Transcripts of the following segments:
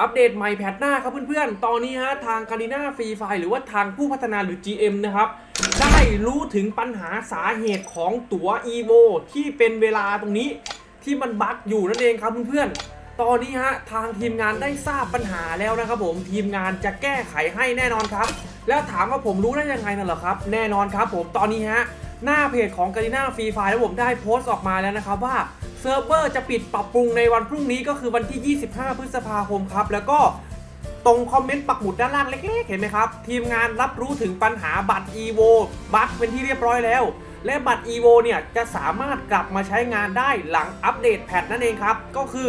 อัปเดตใหม่แพทหน้าครับเพื่อนๆ ตอนนี้ฮะทางคาริน่าฟรีไฟหรือว่าทางผู้พัฒนาหรือ GM นะครับ ได้รู้ถึงปัญหาสาเหตุของตั๋ว EVO ที่เป็นเวลาตรงนี้ที่มันบั๊กอยู่นั่นเองครับเพื่อนๆ ตอนนี้ฮะทางทีมงานได้ทราบปัญหาแล้วนะครับผมทีมงานจะแก้ไขให้แน่นอนครับ แล้วถามว่าผมรู้ได้ยังไงน่ะเหรอครับ แน่นอนครับผมตอนนี้ฮะหน้าเพจของกา r ิน่าฟรีไฟแล้วผมได้โพสต์ออกมาแล้วนะครับว่า เซิร์ฟเวอร์จะปิดปรับปรุงในวันพรุ่งนี้ก็คือวันที่ 25 พฤษภาคมครับ แล้วก็ตรงคอมเมนต์ปักหมุดด้านล่างเล็กๆ เห็นไหมครับ ทีมงานรับรู้ถึงปัญหาบัตร EVO บั๊กเป็นที่เรียบร้อยแล้ว และบัตร EVO เนี่ยจะสามารถกลับมาใช้งานได้หลังอัปเดตแพทนั่นเองครับ ก็คือ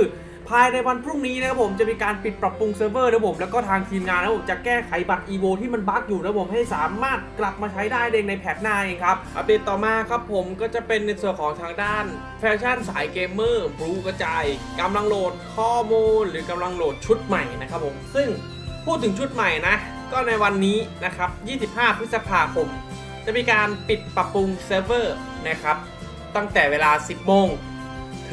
ภายในวันพรุ่งนี้นะครับผมจะมีการปิดปรับปรุงเซิร์ฟเวอร์นะครับผมแล้วก็ทางทีมงานนะครับผมจะแก้ไขบัตร EVO ที่มันบั๊กอยู่นะครับผมให้สามารถกลับมาใช้ได้เองในแพทหน้าเองครับอัปเดตต่อมาครับผมก็จะเป็นในส่วนของทางด้านแฟชั่นสายเกมเมอร์บลูกระจายกำลังโหลดข้อมูล หรือกำลังโหลดชุดใหม่นะครับผมซึ่งพูดถึงชุดใหม่นะ ก็ในวันนี้นะครับ 25 พฤษภาคม จะมีการปิดปรับปรุงเซิร์ฟเวอร์นะครับตั้งแต่เวลา 10 โมง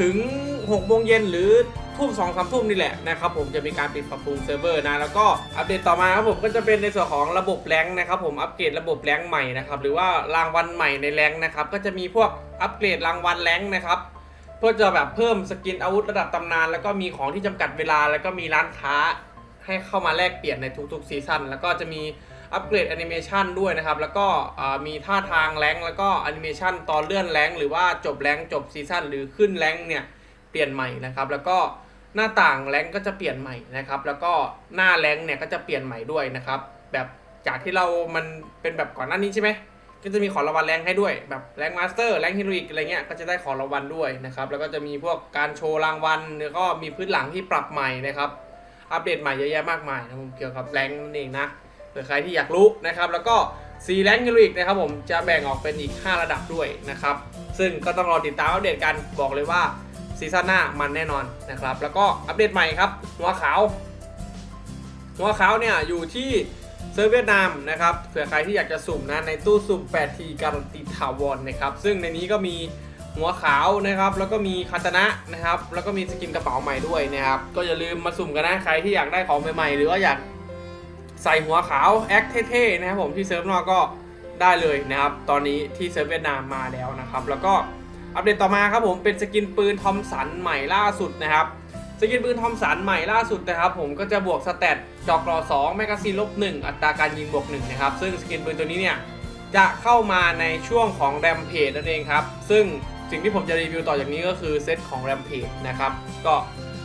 ถึง 6 โมงเย็นหรือ ทุ่มสองสามทุ่มนี่แหละนะครับผมจะมีการปิดปรับปรุงเซิร์ฟเวอร์นะแล้วก็อัปเดตต่อมาครับผมก็จะเป็นในส่วนของระบบแรงนะครับผมอัปเกรดระบบแรงใหม่นะครับหรือว่ารางวัลใหม่ในแรงนะครับก็จะมีพวกอัปเกรดรางวัลแรงนะครับเพื่อจะแบบเพิ่มสกินอาวุธระดับตำนาน แล้วก็มีของที่จำกัดเวลา แล้วก็มีร้านค้าให้เข้ามาแลกเปลี่ยนในทุกๆซีซั่นแล้วก็จะมีอัปเกรดแอนิเมชันด้วยนะครับ แล้วก็มีท่าทางแรงแล้วก็แอนิเมชันตอนเลื่อนแรงหรือว่าจบแรงจบซีซั่นหรือขึ้นแรงเนี่ย เปลี่ยนใหม่นะครับ แล้วก็ หน้าต่างแรงก็จะเปลี่ยนใหม่นะครับ แล้วก็หน้าแรงเนี่ยก็จะเปลี่ยนใหม่ด้วยนะครับ แบบจากที่เรา มันเป็นแบบก่อนหน้านี้ใช่ไหมก็จะมีของรางวัลแรงให้ด้วย แบบแรงมาสเตอร์แรงฮีโรอีกอะไรเงี้ยก็จะได้ของรางวัลด้วยนะครับแล้วก็จะมีพวกการโชว์รางวัลแล้วก็มีพื้นหลังที่ปรับใหม่นะครับอัปเดตใหม่เยอะแยะมากมายนะผมเกี่ยวกับแรงนั่นเองนะเผื่อใครที่อยากรู้นะครับแล้วก็ซีแรงฮีโรอีกนะครับผมจะแบ่งออกเป็นอีก 5 ระดับด้วยนะครับซึ่งก็ต้องรอติดตามอัปเดตกันบอกเลยว่า ซีซั่นหน้ามันแน่นอนนะครับ แล้วก็อัปเดตใหม่ครับ หัวขาว หัวขาวเนี่ยอยู่ที่เซิร์ฟเวียดนามนะครับเผื่อใครที่อยากจะสุ่มนะในตู้สุ่ม 8T การันตีถาวรนะครับ ซึ่งในนี้ก็มีหัวขาวนะครับ แล้วก็มีคาตนะนะครับ แล้วก็มีสกินกระเป๋าใหม่ด้วยนะครับ ก็อย่าลืมมาสุ่มกันนะใครที่อยากได้ของใหม่ๆ หรือว่าอยากใส่หัวขาวแอคเท่ๆนะครับผมที่เซิร์ฟนอกก็ได้เลยนะครับ ตอนนี้ที่เซิร์ฟเวียดนามมาแล้วนะครับ แล้วก็ อัปเดตต่อมาครับผมเป็นสกินปืนทอมสันใหม่ล่าสุดนะครับสกินปืนทอมสันใหม่ล่าสุดนะครับผมก็จะบวกสเตตจอกรอ2แมกกาซีนลบ1อัตราการยิงบวก1นะครับซึ่งสกินปืนตัวนี้เนี่ยจะเข้ามาในช่วงของแรมเพจนั่นเองครับซึ่งสิ่งที่ผมจะรีวิวต่อจากนี้ก็คือเซตของแรมเพจนะครับก็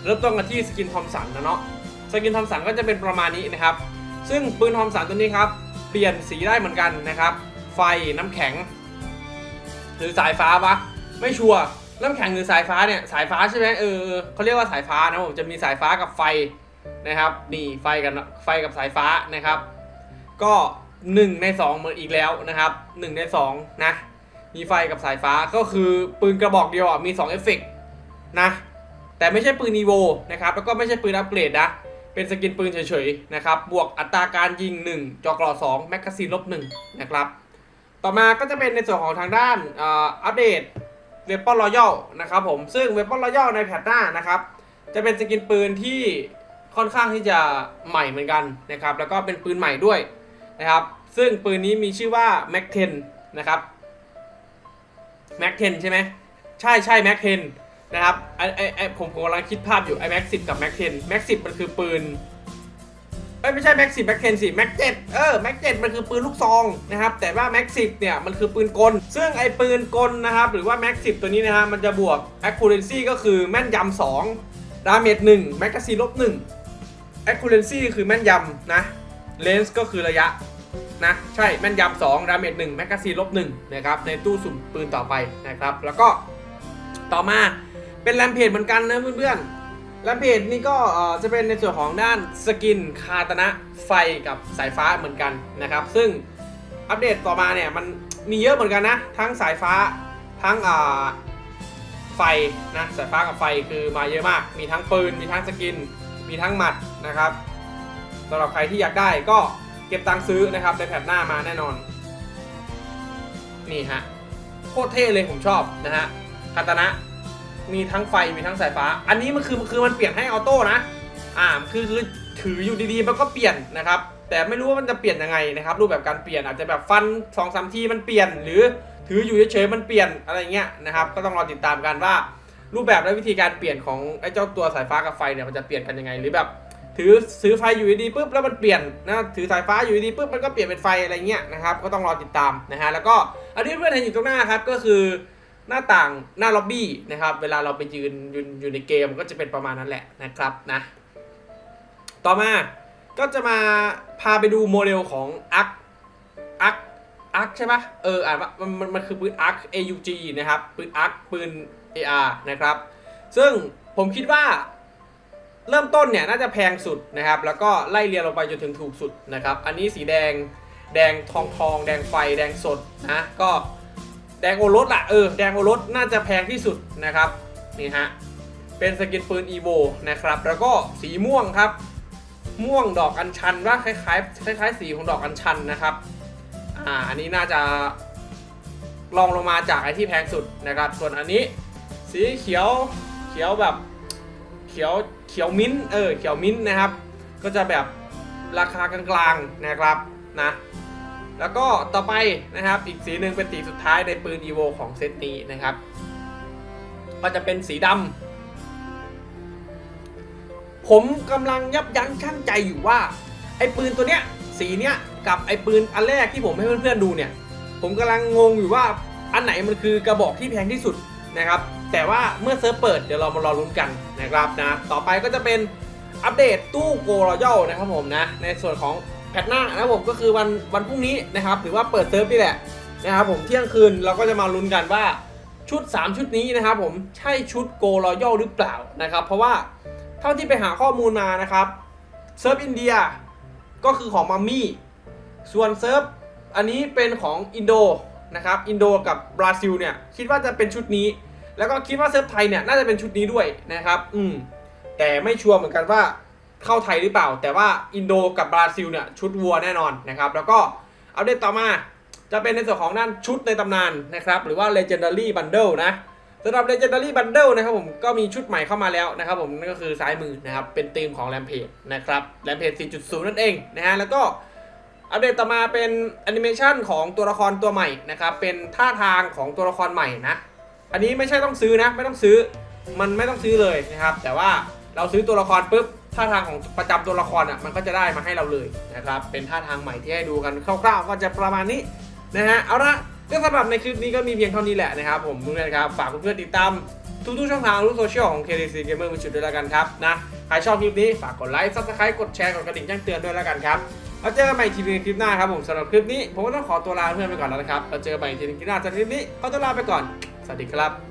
เริ่มต้นกันที่สกินทอมสันนะเนาะสกินทอมสันก็จะเป็นประมาณนี้นะครับ ซึ่งปืนทอมสันตัวนี้ครับเปลี่ยนสีได้เหมือนกันนะครับ ไฟน้ำแข็ง หรือสายฟ้าปะ ไม่ชัวร์น้ำแข็งหรือสายฟ้าเนี่ยสายฟ้าใช่ไหมเออเขาเรียกว่าสายฟ้านะผมจะมีสายฟ้ากับไฟนะครับนี่ไฟกับไฟกับสายฟ้านะครับ ก็ 1 ใน2เหมือนอีกแล้วนะครับ1ใน2นะมีไฟกับสายฟ้าก็คือปืนกระบอกเดียวอะมี2เอฟเฟกต์นะแต่ไม่ใช่ปืนอีโวนะครับแล้วก็ไม่ใช่ปืนอัปเกรดนะเป็นสกินปืนเฉยๆนะครับบวกอัตราการยิง 1 จอกรอ2แมกกาซีนลบ1นะครับต่อมาก็จะเป็นในส่วนของทางด้านอัปเดต เวปอนรอยัลนะครับผมซึ่งเวปอนรอยัลในแพทหน้านะครับ จะเป็นสกินปืนที่ค่อนข้างที่จะใหม่เหมือนกันนะครับ แล้วก็เป็นปืนใหม่ด้วยนะครับ ซึ่งปืนนี้มีชื่อว่า Mac 10นะครับ Mac 10ใช่ไหมใช่ใช่ Mac 10นะครับไอไอไอผมผมกำลังคิดภาพอยู่ไอ Mac 10 กับ Mac 10 Mac 10 มันคือปืน เอ้ยไม่ใช่ Mac 10 Mac 10สิ Mac 7เจ็ดเออ Mac 7มันคือปืนลูกซองนะครับแต่ว่า Mac 10เนี่ยมันคือปืนกล ซึ่งไอ้ปืนกลนะครับหรือว่า Mac 10ตัวนี้นะฮะมันจะบวก accuracy ก็คือแม่นยำ2 damage 1 magazine ลบ1 accuracy คือแม่นยำนะ lens ก็คือระยะนะใช่แม่นยำ2 damage 1 magazine ลบ1นะครับในตู้สุ่มปืนต่อไปนะครับแล้วก็ต่อมาเป็นแรมเพจเหมือนกันนะเพื่อนๆ แรมเพจนี่ก็จะเป็นในส่วนของด้านสกินคาตนะไฟกับสายฟ้าเหมือนกันนะครับ ซึ่งอัปเดตต่อมาเนี่ยมันมีเยอะเหมือนกันนะ ทั้งสายฟ้าทั้งไฟนะสายฟ้ากับไฟคือมาเยอะมาก มีทั้งปืน มีทั้งสกิน มีทั้งหมัดนะครับสำหรับใครที่อยากได้ก็เก็บตังค์ซื้อนะครับในแผ่นหน้ามาแน่นอน นี่ฮะโคตรเท่เลยผมชอบนะฮะคาตนะ มีทั้งไฟมีทั้งสายฟ้า อันนี้มันคือคือมันเปลี่ยนให้ออโต้นะอ่าคือคือถืออยู่ดีๆมันก็เปลี่ยนนะครับ แต่ไม่รู้ว่ามันจะเปลี่ยนยังไงนะครับ รูปแบบการเปลี่ยนอาจจะแบบฟัน2องสามทีมันเปลี่ยน หรือถืออยู่เฉยๆมันเปลี่ยนอะไรเงี้ยนะครับ ก็ต้องรอติดตามกันว่า รูปแบบและวิธีการเปลี่ยนของไอ้เจ้าตัวสายฟ้ากับไฟเนี่ยมันจะเปลี่ยนกันยังไง หรือแบบถือซื้อไฟอยู่ดีปุ๊บแล้วมันเปลี่ยนนะถือสายฟ้าอยู่ดีปุ๊บมันก็เปลี่ยนเป็นไฟอะไรเงี้ยนะครับก็ต้องรอติดตามนะฮะแล้วก็อันที่เพื่อนเห็นอยู่ตรงหน้าครับก็คือ หน้าต่างหน้าล็อบบี้นะครับ เวลาเราไปยืนยืนอยู่ในเกมก็จะเป็นประมาณนั้นแหละนะครับนะ ต่อมาก็จะมาพาไปดูโมเดลของอักอักอักใช่ปะเอออ่านว่ามันมันมันคือปืนอัก AUG นะครับปืนอักปืน AR นะครับ ซึ่งผมคิดว่าเริ่มต้นเนี่ยน่าจะแพงสุดนะครับ แล้วก็ไล่เรียงลงไปจนถึงถูกสุดนะครับ อันนี้สีแดงแดงทองทอง แดงไฟแดงสดนะก็ แดงโอรสล่ะเออแดงโอรสน่าจะแพงที่สุดนะครับนี่ฮะเป็นสกินปืน EVO นะครับแล้วก็สีม่วงครับ ม่วงดอกอัญชันว่าคล้ายๆคล้าย ๆ สีของดอกอัญชันนะครับอ่าอันนี้น่าจะลองลงมาจากไอที่แพงสุดนะครับ ส่วนอันนี้ สีเขียวเขียวแบบเขียวเขียวมิ้นท์เออเขียวมิ้นท์นะครับ ก็จะแบบราคากลางๆนะครับนะ แล้วก็ต่อไปนะครับอีกสีหนึ่งเป็นสีสุดท้ายในปืน EVO ของเซตนี้นะครับ ก็จะเป็นสีดำผมกำลังยับยั้งชั่งใจอยู่ว่า ไอ้ปืนตัวเนี้ยสีเนี้ยกับไอ้ปืนอันแรกที่ผมให้เพื่อนๆดูเนี่ย ผมกำลังงงอยู่ว่าอันไหนมันคือกระบอกที่แพงที่สุดนะครับ แต่ว่าเมื่อเซิร์ฟเปิดเดี๋ยวเรามารอลุ้นกันนะครับนะต่อไปก็จะเป็นอัปเดตตู้โกรยัลนะครับผมนะในส่วนของ แพทหน้านะครับผมก็คือวันวันพรุ่งนี้นะครับถือว่าเปิดเซิร์ฟนี่แหละนะครับผมเที่ยงคืนเราก็จะมาลุ้นกันว่าชุด 3 ชุดนี้นะครับผมใช่ชุดโกรยัลหรือเปล่านะครับเพราะว่าเท่าที่ไปหาข้อมูลมานะครับเซิร์ฟอินเดียก็คือของมัมมี่ส่วนเซิร์ฟอันนี้เป็นของอินโดนะครับอินโดกับบราซิลเนี่ยคิดว่าจะเป็นชุดนี้ แล้วก็คิดว่าเซิร์ฟไทยเนี่ยน่าจะเป็นชุดนี้ด้วยนะครับ อืมแต่ไม่ชัวร์เหมือนกันว่า เข้าไทยหรือเปล่า แต่ว่าอินโดกับบราซิลเนี่ยชุดวัวแน่นอนนะครับ แล้วก็อัปเดตต่อมาจะเป็นในส่วนของด้านชุดในตำนานนะครับ หรือว่า Legendary Bundle นะสำหรับ Legendary Bundle นะครับผมก็มีชุดใหม่เข้ามาแล้วนะครับผมนั่นก็คือซ้ายมือนะครับ เป็นธีมของ Rampage นะครับ Rampage 4.0 นั่นเองนะฮะแล้วก็อัปเดตต่อมาเป็นแอนิเมชันของตัวละครตัวใหม่นะครับเป็นท่าทางของตัวละครใหม่นะ อันนี้ไม่ใช่ต้องซื้อนะ ไม่ต้องซื้อมันไม่ต้องซื้อเลยนะครับ แต่ว่าเราซื้อตัวละครปุ๊บ ท่าทางของประจำตัวละครอะมันก็จะได้มาให้เราเลยนะครับเป็นท่าทางใหม่ที่ให้ดูกันคร่าวๆก็จะประมาณนี้นะฮะเอาละก็สำหรับในคลิปนี้ก็มีเพียงเท่านี้แหละนะครับผมเพื่อนๆครับฝากเพื่อนๆติดตามทุกๆช่องทางทุกโซเชียลของ KDC Gamer มือถือด้วยแล้วกันครับนะใครชอบคลิปนี้ฝากกดไลค์ Subscribe กดแชร์กดกระดิ่งแจ้งเตือนด้วยแล้วกันครับเราเจอกันใหม่อีกทีในคลิปหน้าครับผมสำหรับคลิปนี้ผมก็ต้องขอตัวลาเพื่อนไปก่อนแล้วนะครับเราเจอกันใหม่อีกทีในคลิปหน้าสำหรับคลิปนี้ขอตัวลาไปก่อน สวัสดีครับ